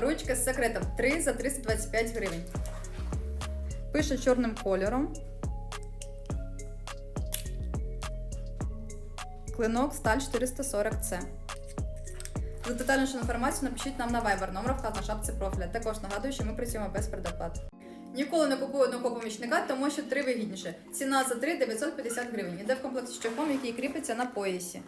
Ручка з секретом 3 за 325 гривень. Пише чорним кольором. Клинок сталь 440C. За детальнішу інформацію напишіть нам на Viber, номер вказано в шапці профіля. Також нагадую, що ми працюємо без предоплат. Ніколи не купую одного помічника, тому що три вигідніше. Ціна за 3 950 гривень. Іде в комплекті з чохлом, який кріпиться на поясі.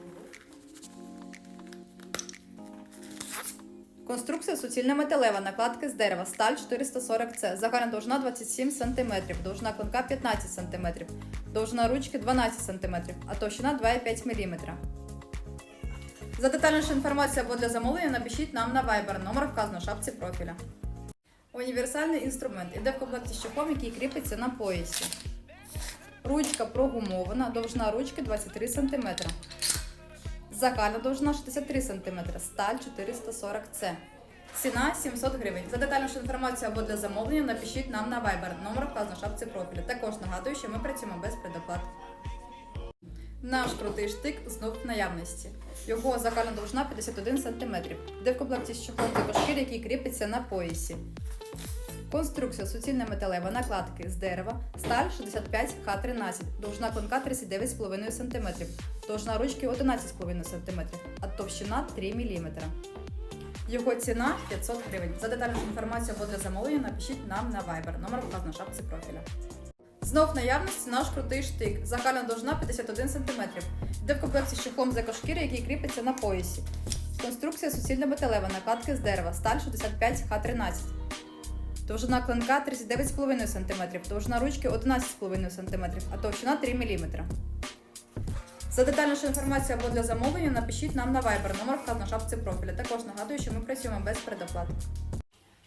Конструкція суцільна металева, накладки з дерева, сталь 440С, загальна довжина 27 см, довжина клинка 15 см, довжина ручки 12 см, а товщина 2,5 мм. За детальнішу інформацію або для замовлення напишіть нам на Viber, номер вказано в шапці профіля. Універсальний інструмент іде в комплекті з чохлом, який кріпиться на поясі. Ручка прогумована, довжина ручки 23 см. Загальна довжина 63 см, сталь 440С. Ціна 700 гривень. За детальнішу інформацію або для замовлення напишіть нам на Viber, номер вказано в шапці профілю. Також нагадую, що ми працюємо без предоплат. Наш крутий штик знов в наявності. Його загальна довжина 51 см, де в комплекті з чохлом шкір, який кріпиться на поясі. Конструкція суцільна металева, накладки з дерева, сталь 65 Х13, довжина клинка 39,5 см, довжина ручки 11,5 см, а товщина 3 мм. Його ціна 500 гривень. За детальну інформацію або для замовлення напишіть нам на Viber, номер вказано в шапці профіля. Знов в наявності наш крутий штик. Загальна довжина 51 см. Йде в комплекті з чехлом з екошкіри, який кріпиться на поясі. Конструкція суцільна металева, накладки з дерева, сталь 65 Х13. Довжина клинка 39,5 см, довжина ручки 11,5 см, а товщина 3 мм. За детальнішу інформацію або для замовлення напишіть нам на Viber, номер вказано в шапці профіля. Також нагадую, що ми працюємо без предоплат.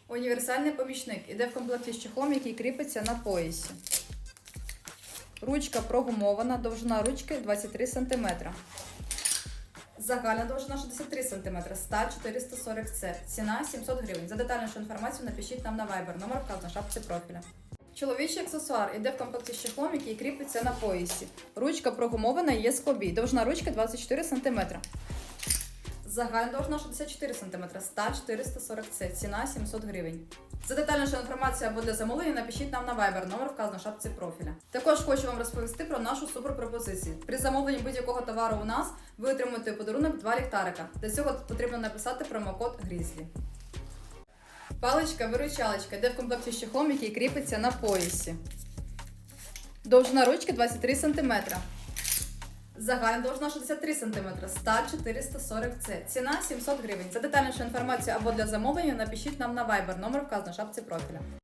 Універсальний помічник іде в комплекті з чехлом, який кріпиться на поясі. Ручка прогумована, довжина ручки 23 см. Загальна довжина 63 см, сталь 440С. Ціна 700 гривень. За детальнішу інформацію напишіть нам на Viber, номер вказ на шапці профіля. Чоловічий аксесуар іде в комплекті з чехлом, який кріпиться на поясі. Ручка прогумована і є скобій. Довжина ручки 24 см. Загальна довжина 64 см, сталь 440С. Ціна 700 гривень. За детальнішу інформацію або для замовлення напишіть нам на Viber, номер вказано в шапці профіля. Також хочу вам розповісти про нашу суперпропозицію. При замовленні будь-якого товару у нас ви отримуєте подарунок два ліхтарика. Для цього потрібно написати промокод Грізлі. Паличка-виручалочка, де в комплекті з чехлом, який кріпиться на поясі. Довжина ручки 23 см. Загальна довжина 63 см, сталь 440 це Ціна 700 гривень. За детальнішу інформацію або для замовлення напишіть нам на Viber, номер вказано в шапці профіля.